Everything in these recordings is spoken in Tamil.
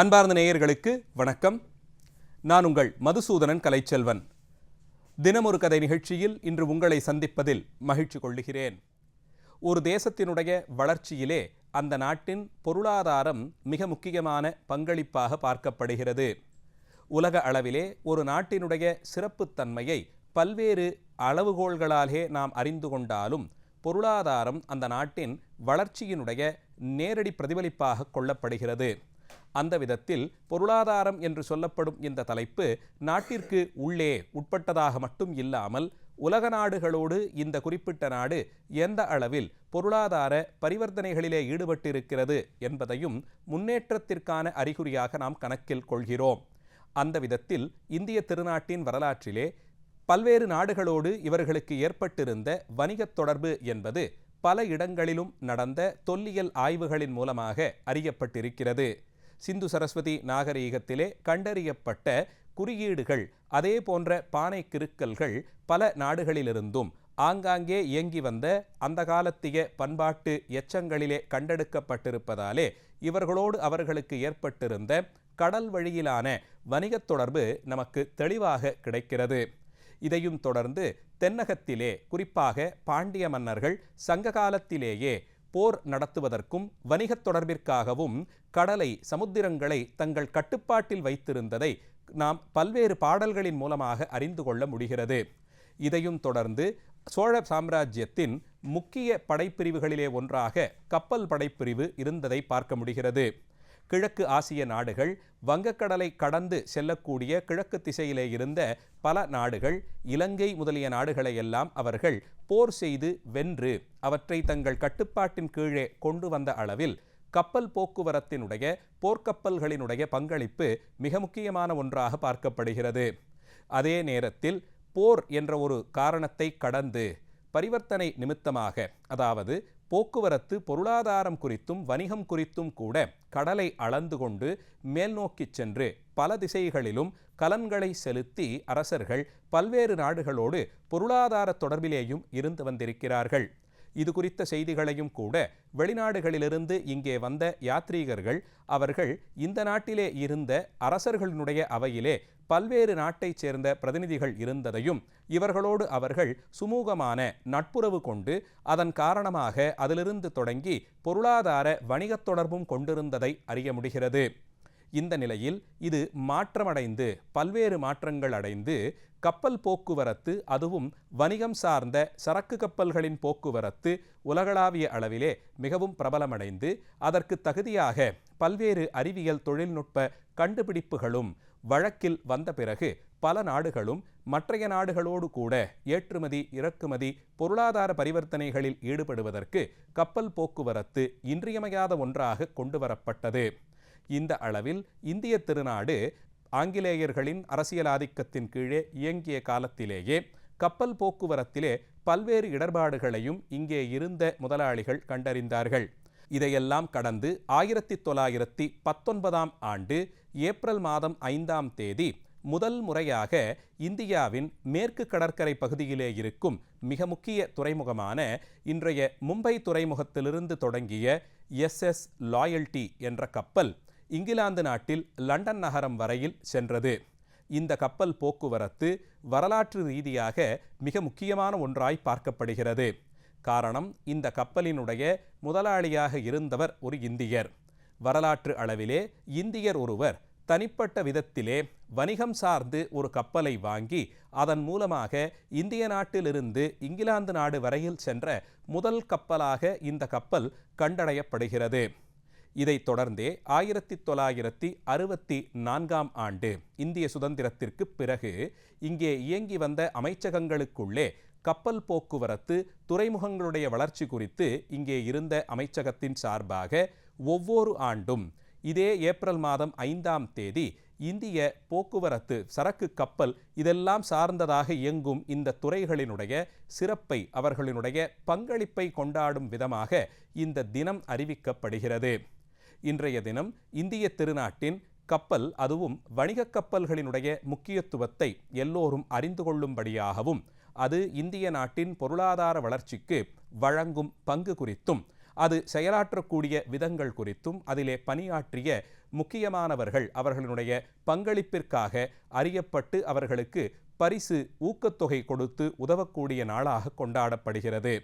அன்பார்ந்த நேயர்களுக்கு வணக்கம். நான் உங்கள் மதுசூதனன் கலைச்செல்வன். தினமொரு கதை நிகழ்ச்சியில் இன்று உங்களை சந்திப்பதில் மகிழ்ச்சி கொள்ளுகிறேன். ஒரு தேசத்தினுடைய வளர்ச்சியிலே அந்த நாட்டின் பொருளாதாரம் மிக முக்கியமான பங்களிப்பாக பார்க்கப்படுகிறது. உலக அளவிலே ஒரு நாட்டினுடைய சிறப்புத்தன்மையை பல்வேறு அளவுகோல்களாலே நாம் அறிந்து கொண்டாலும் பொருளாதாரம் அந்த நாட்டின் வளர்ச்சியினுடைய நேரடி பிரதிபலிப்பாக கொள்ளப்படுகிறது. அந்த விதத்தில் பொருளாதாரம் என்று சொல்லப்படும் இந்த தலைப்பு நாட்டிற்கு உள்ளே உட்பட்டதாக மட்டும் இல்லாமல் உலக நாடுகளோடு இந்த குறிப்பிட்ட நாடு எந்த அளவில் பொருளாதார பரிவர்த்தனைகளிலே ஈடுபட்டிருக்கிறது என்பதையும் முன்னேற்றத்திற்கான அறிகுறியாக நாம் கணக்கில் கொள்கிறோம். அந்த விதத்தில் இந்திய திருநாட்டின் வரலாற்றிலே பல்வேறு நாடுகளோடு இவர்களுக்கு ஏற்பட்டிருந்த வணிகத் தொடர்பு என்பது பல இடங்களிலும் நடந்த தொல்லியல் ஆய்வுகளின் மூலமாக அறியப்பட்டிருக்கிறது. சிந்து சரஸ்வதி நாகரீகத்திலே கண்டறியப்பட்ட குறியீடுகள் அதே போன்ற பானை கிருக்கல்கள் பல நாடுகளிலிருந்தும் ஆங்காங்கே இயங்கி வந்த அந்த காலத்திய பண்பாட்டு எச்சங்களிலே கண்டெடுக்கப்பட்டிருப்பதாலே இவர்களோடு அவர்களுக்கு ஏற்பட்டிருந்த கடல் வழியிலான வணிகத் தொடர்பு நமக்கு தெளிவாக கிடைக்கிறது. இதையும் தொடர்ந்து தென்னகத்திலே குறிப்பாக பாண்டிய மன்னர்கள் சங்க காலத்திலேயே போர் நடத்துவதற்கும் வணிகத் தொடர்பிற்காகவும் கடலை சமுத்திரங்களை தங்கள் கட்டுப்பாட்டில் வைத்திருந்ததை நாம் பல்வேறு பாடல்களின் மூலமாக அறிந்து கொள்ள முடிகிறது. இதையும் தொடர்ந்து சோழ சாம்ராஜ்யத்தின் முக்கிய படைப்பிரிவுகளிலே ஒன்றாக கப்பல் படைப்பிரிவு இருந்ததை பார்க்க முடிகிறது. கிழக்கு ஆசிய நாடுகள் வங்கக்கடலை கடந்து செல்லக்கூடிய கிழக்கு திசையிலே இருந்த பல நாடுகள் இலங்கை முதலிய நாடுகளை எல்லாம் அவர்கள் போர் செய்து வென்று அவற்றை தங்கள் கட்டுப்பாட்டின் கீழே கொண்டு வந்த அளவில் கப்பல் போக்குவரத்தினுடைய போர்க்கப்பல்களினுடைய பங்களிப்பு மிக முக்கியமான ஒன்றாக பார்க்கப்படுகிறது. அதே நேரத்தில் போர் என்ற ஒரு காரணத்தை கடந்து பரிவர்த்தனை நிமித்தமாக அதாவது போக்குவரத்து பொருளாதாரம் குறித்தும் வணிகம் குறித்தும் கூட கடலை அளந்து கொண்டு மேல்நோக்கிச் சென்று பல திசைகளிலும் கலன்களை செலுத்தி அரசர்கள் பல்வேறு நாடுகளோடு பொருளாதார தொடர்பிலேயும் இருந்து வந்திருக்கிறார்கள். இது குறித்த செய்திகளையும் கூட வெளிநாடுகளிலிருந்து இங்கே வந்த யாத்ரீகர்கள் அவர்கள் இந்த நாட்டிலே இருந்த அரசர்களினுடைய அவையிலே பல்வேறு நாட்டைச் சேர்ந்த பிரதிநிதிகள் இருந்ததையும் இவர்களோடு அவர்கள் சுமூகமான நட்புறவு கொண்டு அதன் காரணமாக அதிலிருந்து தொடங்கி பொருளாதார வணிகத் தொடர்பும் கொண்டிருந்ததை அறிய முடிகிறது. இந்த நிலையில் இது மாற்றமடைந்து பல்வேறு மாற்றங்கள் அடைந்து கப்பல் போக்குவரத்து அதுவும் வணிகம் சார்ந்த சரக்கு கப்பல்களின் போக்குவரத்து உலகளாவிய அளவிலே மிகவும் பிரபலமடைந்து அதற்கு தகுதியாக பல்வேறு அறிவியல் தொழில்நுட்ப கண்டுபிடிப்புகளும் வழக்கில் வந்த பிறகு பல நாடுகளும் மற்றைய நாடுகளோடு கூட ஏற்றுமதி இறக்குமதி பொருளாதார பரிவர்த்தனைகளில் ஈடுபடுவதற்கு கப்பல் போக்குவரத்து இன்றியமையாத ஒன்றாக கொண்டு வரப்பட்டது இந்த அளவில் இந்திய திருநாடு ஆங்கிலேயர்களின் அரசியல் ஆதிக்கத்தின் கீழே இயங்கிய காலத்திலேயே கப்பல் போக்குவரத்திலே பல்வேறு இடர்பாடுகளையும் இங்கே இருந்த முதலாளிகள் கண்டறிந்தார்கள். இதையெல்லாம் கடந்து ஆயிரத்தி தொள்ளாயிரத்தி பத்தொன்பதாம் ஆண்டு ஏப்ரல் மாதம் ஐந்தாம் தேதி முதல் முறையாக இந்தியாவின் மேற்கு கடற்கரை பகுதியிலே இருக்கும் மிக முக்கிய துறைமுகமான இன்றைய மும்பை துறைமுகத்திலிருந்து தொடங்கிய எஸ்எஸ் லாயல்டி என்ற கப்பல் இங்கிலாந்து நாட்டில் லண்டன் நகரம் வரையில் சென்றது. இந்த கப்பல் போக்குவரத்து வரலாற்று ரீதியாக மிக முக்கியமான ஒன்றாய் பார்க்கப்படுகிறது. காரணம் இந்த கப்பலினுடைய முதலாளியாக இருந்தவர் ஒரு இந்தியர். வரலாற்று அளவிலே இந்தியர் ஒருவர் தனிப்பட்ட விதத்திலே வணிகம் சார்ந்து ஒரு கப்பலை வாங்கி அதன் மூலமாக இந்திய நாட்டிலிருந்து இங்கிலாந்து நாடு வரையில் சென்ற முதல் கப்பலாக இந்த கப்பல் கண்டடையப்படுகிறது. இதைத் தொடர்ந்தே ஆயிரத்தி தொள்ளாயிரத்தி அறுபத்தி நான்காம் ஆண்டு இந்திய சுதந்திரத்திற்கு பிறகு இங்கே இயங்கி வந்த அமைச்சகங்களுக்குள்ளே கப்பல் போக்குவரத்து துறைமுகங்களுடைய வளர்ச்சி குறித்து இங்கே இருந்த அமைச்சகத்தின் சார்பாக ஒவ்வொரு ஆண்டும் இதே ஏப்ரல் மாதம் ஐந்தாம் தேதி இந்திய போக்குவரத்து சரக்கு கப்பல் இதெல்லாம் சார்ந்ததாக இயங்கும் இந்த துறைகளினுடைய சிறப்பை அவர்களினுடைய பங்களிப்பை கொண்டாடும் விதமாக இந்த தினம் அறிவிக்கப்படுகிறது. இன்றைய தினம் இந்திய திருநாட்டின் கப்பல் அதுவும் வணிகக் கப்பல்களினுடைய முக்கியத்துவத்தை எல்லோரும் அறிந்து கொள்ளும்படியாகவும் அது இந்திய நாட்டின் பொருளாதார வளர்ச்சிக்கு வழங்கும் பங்கு குறித்தும் அது செயலாற்றக்கூடிய விதங்கள் குறித்தும் அதிலே பணியாற்றிய முக்கியமானவர்கள் அவர்களுடைய பங்களிப்பிற்காக அறியப்பட்டு அவர்களுக்கு பரிசு ஊக்கத்தொகை கொடுத்து உதவக்கூடிய நாளாக கொண்டாடப்படுகிறது.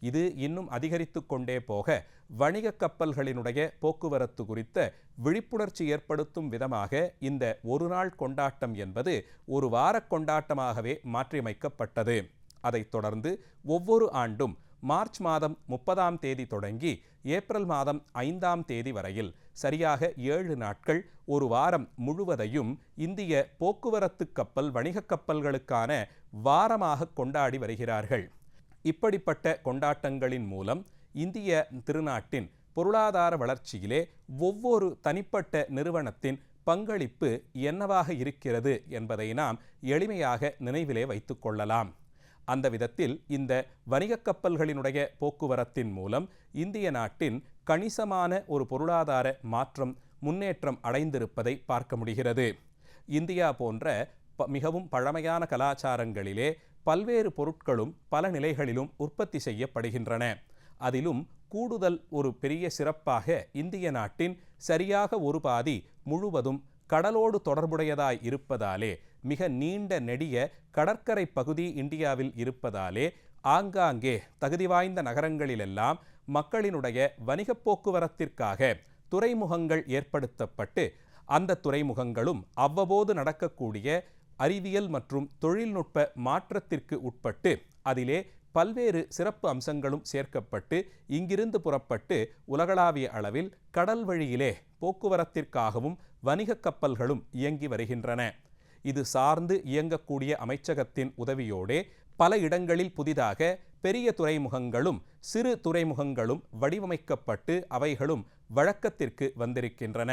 இது இன்னும் அதிகரித்து கொண்டே போக வணிக கப்பல்களினுடைய போக்குவரத்து குறித்த விழிப்புணர்ச்சி ஏற்படுத்தும் விதமாக இந்த ஒரு நாள் கொண்டாட்டம் என்பது ஒரு வார கொண்டாட்டமாகவே மாற்றியமைக்கப்பட்டது. அதைத் தொடர்ந்து ஒவ்வொரு ஆண்டும் மார்ச் மாதம் முப்பதாம் தேதி தொடங்கி ஏப்ரல் மாதம் ஐந்தாம் தேதி வரையில் சரியாக ஏழு நாட்கள் ஒரு வாரம் முழுவதையும் இந்திய போக்குவரத்து கப்பல் வணிக கப்பல்களுக்கான வாரமாக கொண்டாடி வருகிறார்கள். இப்படிப்பட்ட கொண்டாட்டங்களின் மூலம் இந்திய திருநாட்டின் பொருளாதார வளர்ச்சியிலே ஒவ்வொரு தனிப்பட்ட நிறுவனத்தின் பங்களிப்பு என்னவாக இருக்கிறது என்பதை நாம் எளிமையாக நினைவிலே வைத்துக்கொள்ளலாம் அந்த விதத்தில் இந்த வணிக கப்பல்களினுடைய போக்குவரத்தின் மூலம் இந்திய நாட்டின் கணிசமான ஒரு பொருளாதார மாற்றம் முன்னேற்றம் அடைந்திருப்பதை பார்க்க முடிகிறது. இந்தியா போன்ற மிகவும் பழமையான கலாச்சாரங்களிலே பல்வேறு பொருட்களும் பல நிலைகளிலும் உற்பத்தி செய்யப்படுகின்றன. அதிலும் கூடுதல் ஒரு பெரிய சிறப்பாக இந்திய நாட்டின் சரியாக ஒரு பாதி முழுவதும் கடலோடு தொடர்புடையதாய் இருப்பதாலே மிக நீண்ட நெடிய கடற்கரை பகுதி இந்தியாவில் இருப்பதாலே ஆங்காங்கே தகுதி வாய்ந்த நகரங்களிலெல்லாம் மக்களினுடைய வணிக போக்குவரத்திற்காக துறைமுகங்கள் ஏற்படுத்தப்பட்டு அந்த துறைமுகங்களும் அவ்வப்போது நடக்கக்கூடிய அறிவியல் மற்றும் தொழில்நுட்ப மாற்றத்திற்கு உட்பட்டு அதிலே பல்வேறு சிறப்பு அம்சங்களும் சேர்க்கப்பட்டு இங்கிருந்து புறப்பட்டு உலகளாவிய அளவில் கடல் வழியிலே போக்குவரத்திற்காகவும் வணிக கப்பல்களும் இயங்கி வருகின்றன. இது சார்ந்து இயங்கக்கூடிய அமைச்சகத்தின் உதவியோடே பல இடங்களில் புதிதாக பெரிய துறைமுகங்களும் சிறு துறைமுகங்களும் வடிவமைக்கப்பட்டு அவைகளும் வழக்கத்திற்கு வந்திருக்கின்றன.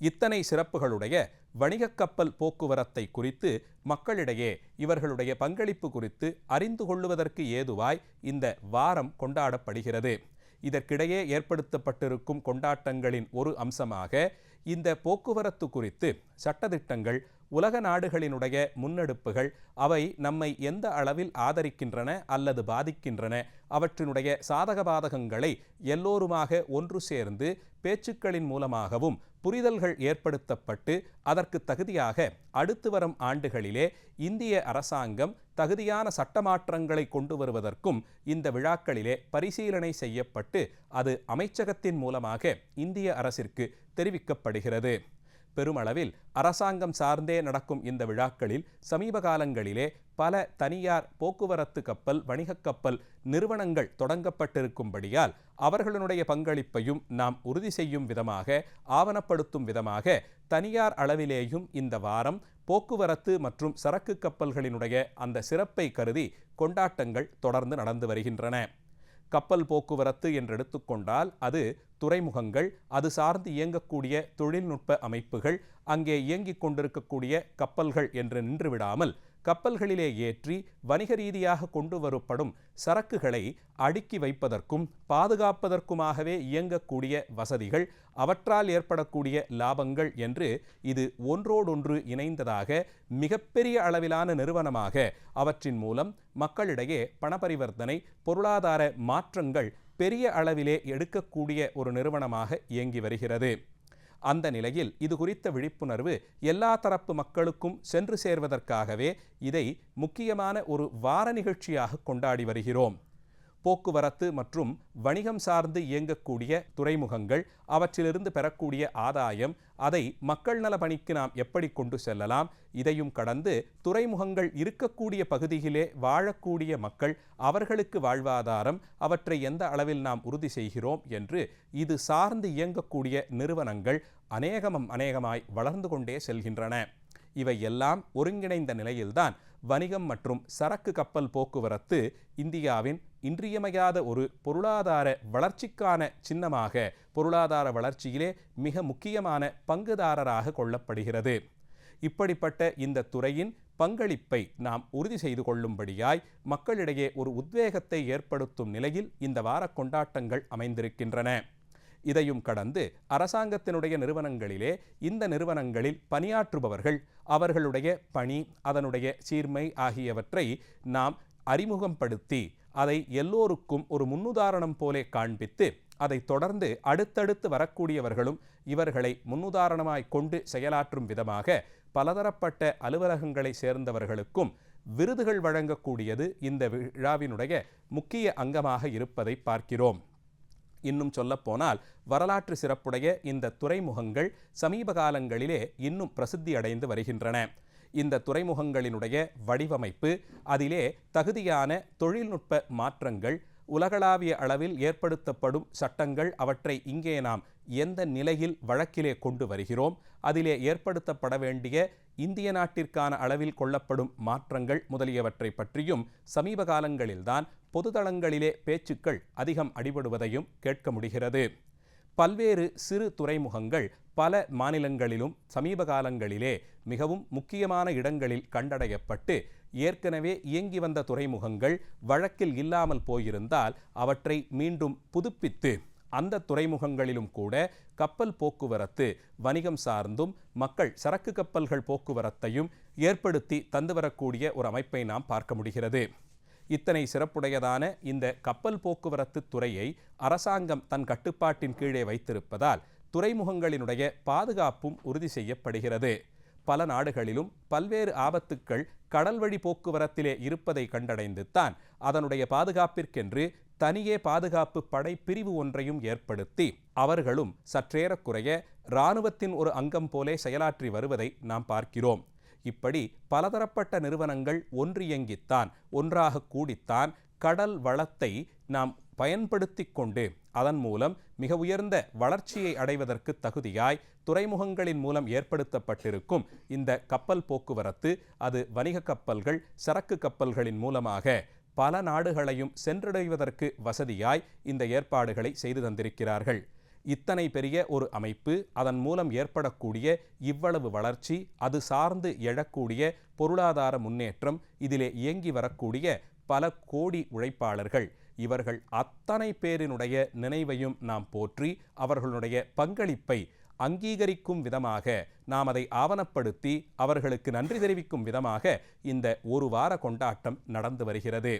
இத்தனை சிறப்புகளுடைய வணிகக் கப்பல் போக்குவரத்தை குறித்து மக்களிடையே இவர்களுடைய பங்களிப்பு குறித்து அறிந்து கொள்ளுவதற்கு ஏதுவாய் இந்த வாரம் கொண்டாடப்படுகிறது. இதற்கிடையே ஏற்படுத்தப்பட்டிருக்கும் கொண்டாட்டங்களின் ஒரு அம்சமாக இந்த போக்குவரத்து குறித்து சட்டதிட்டங்கள் உலக நாடுகளினுடைய முன்னெடுப்புகள் அவை நம்மை எந்த அளவில் ஆதரிக்கின்றன அல்லது பாதிக்கின்றன அவற்றினுடைய சாதக பாதகங்களை எல்லோருமாக ஒன்று சேர்ந்து பேச்சுக்களின் மூலமாகவும் புரிதல்கள் ஏற்படுத்தப்பட்டு அதற்கு தகுதியாக அடுத்து வரும் ஆண்டுகளிலே இந்திய அரசாங்கம் தகுதியான சட்டமாற்றங்களை கொண்டு வருவதற்கும் இந்த விழாக்களிலே பரிசீலனை செய்யப்பட்டு அது அமைச்சகத்தின் மூலமாக இந்திய அரசிற்கு தெரிவிக்கப்படுகிறது. பெருமளவில் அரசாங்கம் சார்ந்தே நடக்கும் இந்த விழாக்களில் சமீப காலங்களிலே பல தனியார் போக்குவரத்து கப்பல் வணிகக் கப்பல் நிறுவனங்கள் தொடங்கப்பட்டிருக்கும்படியால் அவர்களுடைய பங்களிப்பையும் நாம் உறுதி செய்யும் விதமாக ஆவணப்படுத்தும் விதமாக தனியார் அளவிலேயும் இந்த வாரம் போக்குவரத்து மற்றும் சரக்கு கப்பல்களினுடைய அந்த சிறப்பை கருதி கொண்டாட்டங்கள் தொடர்ந்து நடந்து வருகின்றன. கப்பல் போக்குவரத்து என்று எடுத்துக்கொண்டால் அது துறைமுகங்கள் அது சார்ந்து இயங்கக்கூடிய தொழில்நுட்ப அமைப்புகள் அங்கே இயங்கிக் கொண்டிருக்கக்கூடிய கப்பல்கள் என்று நின்றுவிடாமல் கப்பல்களிலே ஏற்றி வணிக ரீதியாக கொண்டு வரப்படும் சரக்குகளை அடுக்கி வைப்பதற்கும் பாதுகாப்பதற்குமாகவே இயங்கக்கூடிய வசதிகள் அவற்றால் ஏற்படக்கூடிய லாபங்கள் என்று இது ஒன்றோடொன்று இணைந்ததாக மிகப்பெரிய அளவிலான நிறுவனமாக அவற்றின் மூலம் மக்களிடையே பணப்பரிவர்த்தனை பொருளாதார மாற்றங்கள் பெரிய அளவிலே எடுக்கக்கூடிய ஒரு நிறுவனமாக இயங்கி வருகிறது. அந்த நிலையில் இது குறித்த விழிப்புணர்வு எல்லா தரப்பு மக்களுக்கும் சென்று சேர்வதற்காகவே இதை முக்கியமான ஒரு வார நிகழ்ச்சியாக கொண்டாடி வருகிறோம். போக்குவரத்து மற்றும் வணிகம் சார்ந்து இயங்கக்கூடிய துறைமுகங்கள் அவற்றிலிருந்து பெறக்கூடிய ஆதாயம் அதை மக்கள் நல பணிக்கு நாம் எப்படி கொண்டு செல்லலாம் இதையும் கடந்து துறைமுகங்கள் இருக்கக்கூடிய பகுதியிலே வாழக்கூடிய மக்கள் அவர்களுக்கு வாழ்வாதாரம் அவற்றை எந்த அளவில் நாம் உறுதி செய்கிறோம் என்று இது சார்ந்து இயங்கக்கூடிய நிறுவனங்கள் அநேகமம் அநேகமாய் வளர்ந்து கொண்டே செல்கின்றன. இவை எல்லாம் ஒருங்கிணைந்த நிலையில்தான் வணிகம் மற்றும் சரக்கு கப்பல் போக்குவரத்து இந்தியாவின் இன்றியமையாத ஒரு பொருளாதார வளர்ச்சிக்கான சின்னமாக பொருளாதார வளர்ச்சியிலே மிக முக்கியமான பங்குதாரராக கொள்ளப்படுகிறது. இப்படிப்பட்ட இந்த துறையின் பங்களிப்பை நாம் உறுதி செய்து கொள்ளும்படியாய் மக்களிடையே ஒரு உத்வேகத்தை ஏற்படுத்தும் நிலையில் இந்த வார கொண்டாட்டங்கள் அமைந்திருக்கின்றன. இதையும் கடந்து அரசாங்கத்தினுடைய நிறுவனங்களிலே இந்த நிறுவனங்களில் பணியாற்றுபவர்கள் அவர்களுடைய பணி அதனுடைய சீர்மை ஆகியவற்றை நாம் அறிமுகப்படுத்தி அதை எல்லோருக்கும் ஒரு முன்னுதாரணம் போலே காண்பித்து அதை தொடர்ந்து அடுத்தடுத்து வரக்கூடியவர்களும் இவர்களை முன்னுதாரணமாய் கொண்டு செயலாற்றும் விதமாக பலதரப்பட்ட அலுவலகங்களை சேர்ந்தவர்களுக்கும் விருதுகள் வழங்கக்கூடியது இந்த விழாவினுடைய முக்கிய அங்கமாக இருப்பதை பார்க்கிறோம். இன்னும் சொல்லப்போனால் வரலாற்று சிறப்புடைய இந்த துறைமுகங்கள் சமீப காலங்களிலே இன்னும் பிரசித்தி அடைந்து வருகின்றன. இந்த துறைமுகங்களினுடைய வடிவமைப்பு அதிலே தகுதியான தொழில்நுட்ப மாற்றங்கள் உலகளாவிய அளவில் ஏற்படுத்தப்படும் சட்டங்கள் அவற்றை இங்கே நாம் எந்த நிலையில் வழக்கிலே கொண்டு வருகிறோம் அதிலே ஏற்படுத்தப்பட வேண்டிய இந்திய நாட்டிற்கான அளவில் கொள்ளப்படும் மாற்றங்கள் முதலியவற்றை பற்றியும் சமீப காலங்களில்தான் பொதுதளங்களிலே பேச்சுக்கள் அதிகம் அடிபடுவதையும் கேட்க முடிகிறது. பல்வேறு சிறு துறைமுகங்கள் பல மாநிலங்களிலும் சமீப காலங்களிலே மிகவும் முக்கியமான இடங்களில் கண்டடையப்பட்டு ஏற்கனவே இயங்கி வந்த துறைமுகங்கள் வழக்கில் இல்லாமல் போயிருந்தால் அவற்றை மீண்டும் புதுப்பித்து அந்த துறைமுகங்களிலும் கூட கப்பல் போக்குவரத்து வணிகம் சார்ந்தும் மக்கள் சரக்கு கப்பல்கள் போக்குவரத்தையும் ஏற்படுத்தி தந்து வரக்கூடிய ஒரு அமைப்பை நாம் பார்க்க முடிகிறது. இத்தனை சிறப்புடையதான இந்த கப்பல் போக்குவரத்து துறையை அரசாங்கம் தன் கட்டுப்பாட்டின் கீழே வைத்திருப்பதால் துறைமுகங்களினுடைய பாதுகாப்பும் உறுதி செய்யப்படுகிறது. பல நாடுகளிலும் பல்வேறு ஆபத்துக்கள் கடல் வழி போக்குவரத்திலே இருப்பதை கண்டடைந்து தான் அதனுடைய பாதுகாப்பிற்கென்று தனியே பாதுகாப்பு படை பிரிவு ஒன்றையும் ஏற்படுத்தி அவர்களும் சற்றேறக்குறைய இராணுவத்தின் ஒரு அங்கம் போலே செயலாற்றி வருவதை நாம் பார்க்கிறோம். இப்படி பலதரப்பட்ட நிறுவனங்கள் ஒன்றியங்கித்தான் ஒன்றாக கூடித்தான் கடல் வளத்தை நாம் பயன்படுத்தி கொண்டு அதன் மூலம் மிக உயர்ந்த வளர்ச்சியை அடைவதற்கு தகுதியாய் துறைமுகங்களின் மூலம் ஏற்படுத்தப்பட்டிருக்கும் இந்த கப்பல் போக்குவரத்து அது வணிக கப்பல்கள் சரக்கு கப்பல்களின் மூலமாக பல நாடுகளையும் சென்றடைவதற்கு வசதியாய் இந்த ஏற்பாடுகளை செய்து தந்திருக்கிறார்கள். இத்தனை பெரிய ஒரு அமைப்பு அதன் மூலம் ஏற்படக்கூடிய இவ்வளவு வளர்ச்சி அது சார்ந்து எழக்கூடிய பொருளாதார முன்னேற்றம் இதிலே இயங்கி வரக்கூடிய பல கோடி உழைப்பாளர்கள். இவர்கள் அத்தனை பேரினுடைய நினைவையும் நாம் போற்றி அவர்களுடைய பங்களிப்பை அங்கீகரிக்கும் விதமாக நாம் அதை ஆவணப்படுத்தி அவர்களுக்கு நன்றி தெரிவிக்கும் விதமாக இந்த ஒரு வார கொண்டாட்டம் நடந்து வருகிறது.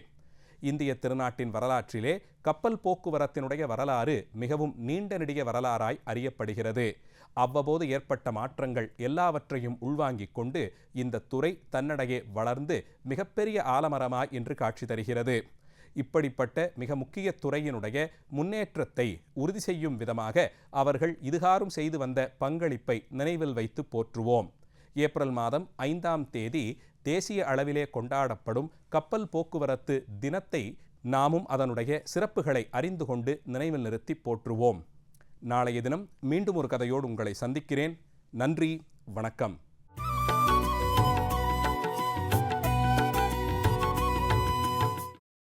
இந்திய திருநாட்டின் வரலாற்றிலே கப்பல் போக்குவரத்தினுடைய வரலாறு மிகவும் நீண்ட நெடிய வரலாறாய் அறியப்படுகிறது. அவ்வப்போது ஏற்பட்ட மாற்றங்கள் எல்லாவற்றையும் உள்வாங்கிக் கொண்டு இந்த துறை தன்னடையே வளர்ந்து மிகப்பெரிய ஆலமரமாய் என்று காட்சி தருகிறது. இப்படிப்பட்ட மிக முக்கிய துறையினுடைய முன்னேற்றத்தை உறுதி செய்யும் விதமாக அவர்கள் இதுகாரும் செய்து வந்த பங்களிப்பை நினைவில் வைத்து போற்றுவோம். ஏப்ரல் மாதம் ஐந்தாம் தேதி தேசிய அளவிலே கொண்டாடப்படும் கப்பல் போக்குவரத்து தினத்தை நாமும் அதனுடைய சிறப்புகளை அறிந்து கொண்டு நினைவில் நிறுத்தி போற்றுவோம். நாளைய தினம் மீண்டும் ஒரு கதையோடு உங்களை சந்திக்கிறேன். நன்றி வணக்கம்.